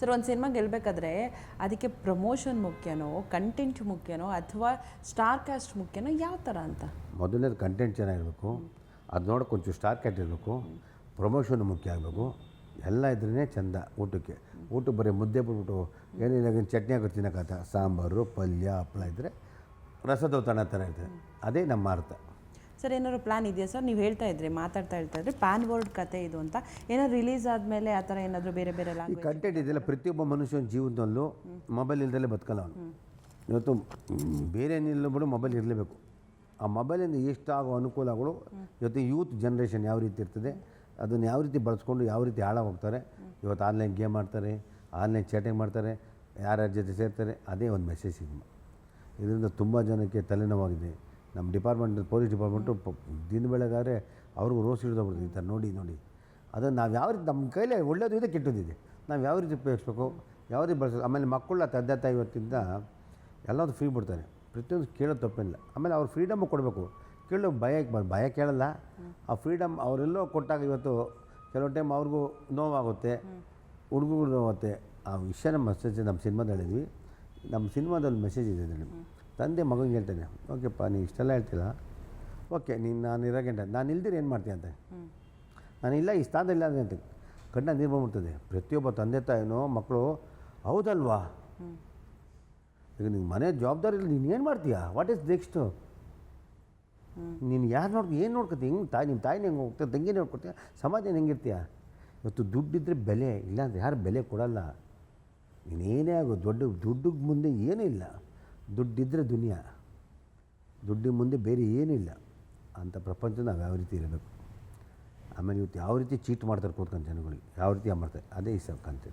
Sir, ಒಂದು cinema ಗೆಲ್ಲಬೇಕಾದ್ರೆ ಅದಕ್ಕೆ promotion ಮುಖ್ಯನೋ content ಮುಖ್ಯನೋ, ಅಥವಾ ಸ್ಟಾರ್ ಕ್ಯಾಸ್ಟ್ ಮುಖ್ಯನೋ ಯಾವ ಥರ ಅಂತ? ಮೊದಲನೇದು ಕಂಟೆಂಟ್ ಚೆನ್ನಾಗಿರಬೇಕು. ಅದು ನೋಡೋಕೆ ಒಂಚೂರು ಸ್ಟಾರ್ ಕ್ಯಾಸ್ಟ್ ಇರಬೇಕು. ಪ್ರಮೋಷನ್ ಮುಖ್ಯ ಆಗಬೇಕು. ಎಲ್ಲ ಇದ್ರೇ ಚೆಂದ ಊಟಕ್ಕೆ. ಊಟ ಬರೀ ಮುದ್ದೆ ಬಿಟ್ಬಿಟ್ಟು ಏನಿಲ್ಲ ಚಟ್ನಿ ಹಾಕೋ ತಿನ್ನೋಕತ್ತ ಸಾಂಬಾರು, ಪಲ್ಯ, ಹಪ್ಪಳ ಇದ್ದರೆ ರಸದೌತಣ ಥರ ಇರ್ತದೆ. ಅದೇ ನಮ್ಮ ಅರ್ಥ. ಸರ್ ಏನಾದ್ರು ಪ್ಲಾನ್ ಇದೆಯಾ ಸರ್? ನೀವು ಹೇಳ್ತಾ ಇದ್ರಿ ಮಾತಾಡ್ತಾ ಹೇಳ್ತಾ ಇದ್ರಿ ಪ್ಯಾನ್ ವರ್ಡ್ ಕತೆ ಇದು ಅಂತ. ಏನಾದ್ರು ರಿಲೀಸ್ ಆದಮೇಲೆ ಆ ಥರ ಏನಾದರೂ ಬೇರೆ ಬೇರೆ ಈ ಕಂಟೆಂಟ್ ಇದೆಯಲ್ಲ ಪ್ರತಿಯೊಬ್ಬ ಮನುಷ್ಯನ ಜೀವನದಲ್ಲೂ ಮೊಬೈಲ್ ಇಲ್ದಲೇ ಬದುಕಲ್ಲ ಅವನು. ಇವತ್ತು ಬೇರೆ ಏನಿಲ್ಲ ಬಿಡು ಮೊಬೈಲ್ ಇರಲೇಬೇಕು. ಆ ಮೊಬೈಲಿಂದ ಎಷ್ಟಾಗೋ ಅನುಕೂಲಗಳು ಇವತ್ತು ಯೂತ್ ಜನ್ರೇಷನ್ ಯಾವ ರೀತಿ ಇರ್ತದೆ ಅದನ್ನು ಯಾವ ರೀತಿ ಬಳಸ್ಕೊಂಡು ಯಾವ ರೀತಿ ಹಾಳಾಗೋಗ್ತಾರೆ ಇವತ್ತು ಆನ್ಲೈನ್ ಗೇಮ್ ಆಡ್ತಾರೆ ಆನ್ಲೈನ್ ಚಾಟಿಂಗ್ ಮಾಡ್ತಾರೆ ಯಾರ್ಯಾರ ಜೊತೆ ಸೇರ್ತಾರೆ ಅದೇ ಒಂದು ಮೆಸೇಜ್ ಸಿನಿಮಾ ಇದರಿಂದ ತುಂಬ ಜನಕ್ಕೆ ತಲೆನೋವಾಗಿದೆ. ನಮ್ಮ ಡಿಪಾರ್ಟ್ಮೆಂಟ್, ಪೊಲೀಸ್ ಡಿಪಾರ್ಟ್ಮೆಂಟು ದಿನ ಬೆಳಗಾದ್ರೆ ಅವ್ರಿಗೂ ರೋಸ್ ಹಿಡಿದೋಗ್ಬಿಡ್ತೀವಿ ಥರ ನೋಡಿ ನೋಡಿ. ಅದನ್ನು ನಾವು ಯಾವ ರೀತಿ ನಮ್ಮ ಕೈಲಿ ಒಳ್ಳೇದು ಇದೆ, ಕೆಟ್ಟದಿದೆ. ನಾವು ಯಾವ ರೀತಿ ಉಪಯೋಗಿಸ್ಬೇಕು, ಯಾವ ರೀತಿ ಬಳಸೋದು ಆಮೇಲೆ ಮಕ್ಕಳ ತಂದೆ ತಾಯಿ ಇವತ್ತಿಂದ ಎಲ್ಲದೂ ಫ್ರೀ ಬಿಡ್ತಾರೆ. ಪ್ರತಿಯೊಂದು ಕೇಳೋದು ತಪ್ಪೇನಿಲ್ಲ ಆಮೇಲೆ ಅವ್ರು ಫ್ರೀಡಮ್ ಕೊಡಬೇಕು. ಕೇಳೋ ಭಯ ಭಯ ಕೇಳಲ್ಲ. ಆ ಫ್ರೀಡಮ್ ಅವರೆಲ್ಲೋ ಕೊಟ್ಟಾಗ ಇವತ್ತು ಕೆಲವು ಟೈಮ್ ಅವ್ರಿಗೂ ನೋವಾಗುತ್ತೆ ಹುಡುಗರು ನೋವಾಗುತ್ತೆ. ಆ ವಿಷಯ ನಮ್ಮ ಮೆಸೇಜ್ ನಮ್ಮ ಸಿನಿಮಾದಲ್ಲಿ ಹೇಳಿದ್ವಿ ನಮ್ಮ ಸಿನಿಮಾದಲ್ಲಿ ಮೆಸೇಜ್ ಇದೆ ಇದರಲ್ಲಿ ತಂದೆ ಮಗನಿಗೆ ಹೇಳ್ತಾನೆ ಓಕೆಪ್ಪ ನೀ ಇಷ್ಟೆಲ್ಲ ಹೇಳ್ತೀರ ಓಕೆ ನೀನು ನಾನು ಇರೋ ಗಂಟೆ ನಾನು ಇಲ್ದಿರ ಏನು ಮಾಡ್ತೀನಿ ಅಂತ? ನಾನು ಇಲ್ಲ ಈ ಸ್ಥಾನದಲ್ಲಿ ಇಲ್ಲ ಅಂತ. ಕಣ್ಣ ನೀರು ಬಂದ್ಬಿಡ್ತದೆ. ಪ್ರತಿಯೊಬ್ಬ ತಂದೆ ತಾಯಿನೋ ಮಕ್ಕಳು ಹೌದಲ್ವಾ? ಈಗ ನಿನ್ನ ಮನೆ ಜವಾಬ್ದಾರಿ ಇಲ್ಲ ನೀನು ಏನು ಮಾಡ್ತೀಯಾ? ವಾಟ್ ಈಸ್ ನೆಕ್ಸ್ಟು ನೀನು ಯಾರು ನೋಡ್ಕೊ ಏನು ನೋಡ್ಕೊತಿ? ಹೆಂಗೆ ತಾಯಿ ನಿಮ್ಮ ತಾಯಿನ ಹೆಂಗೆ ಹೋಗ್ತೀಯ ತಂಗಿನ ನೋಡ್ಕೊತೀಯ ಸಮಾಜ ಹೆಂಗಿರ್ತೀಯ? ಇವತ್ತು ದುಡ್ಡಿದ್ರೆ ಬೆಲೆ ಇಲ್ಲಾಂದ್ರೆ ಯಾರು ಬೆಲೆ ಕೊಡಲ್ಲ. ನೀನೇನೇ ಆಗೋ ದೊಡ್ಡ ದುಡ್ಡಿಗೆ ಮುಂದೆ ಏನೂ ಇಲ್ಲ. ದುಡ್ಡಿದ್ರೆ ದುನಿಯಾ, ದುಡ್ಡಿನ ಮುಂದೆ ಬೇರೆ ಏನಿಲ್ಲ ಅಂಥ ಪ್ರಪಂಚ ನಾವು ಯಾವ ರೀತಿ ಇರಬೇಕು? ಆಮೇಲೆ ಇವತ್ತು ಯಾವ ರೀತಿ ಚೀಟ್ ಮಾಡ್ತಾರೆ ಕೂತ್ಕೊಂಡು ಜನಗಳಿಗೆ, ಯಾವ ರೀತಿ ಮಾಡ್ತಾರೆ? ಅದೇ ಈ ಕಂತೆ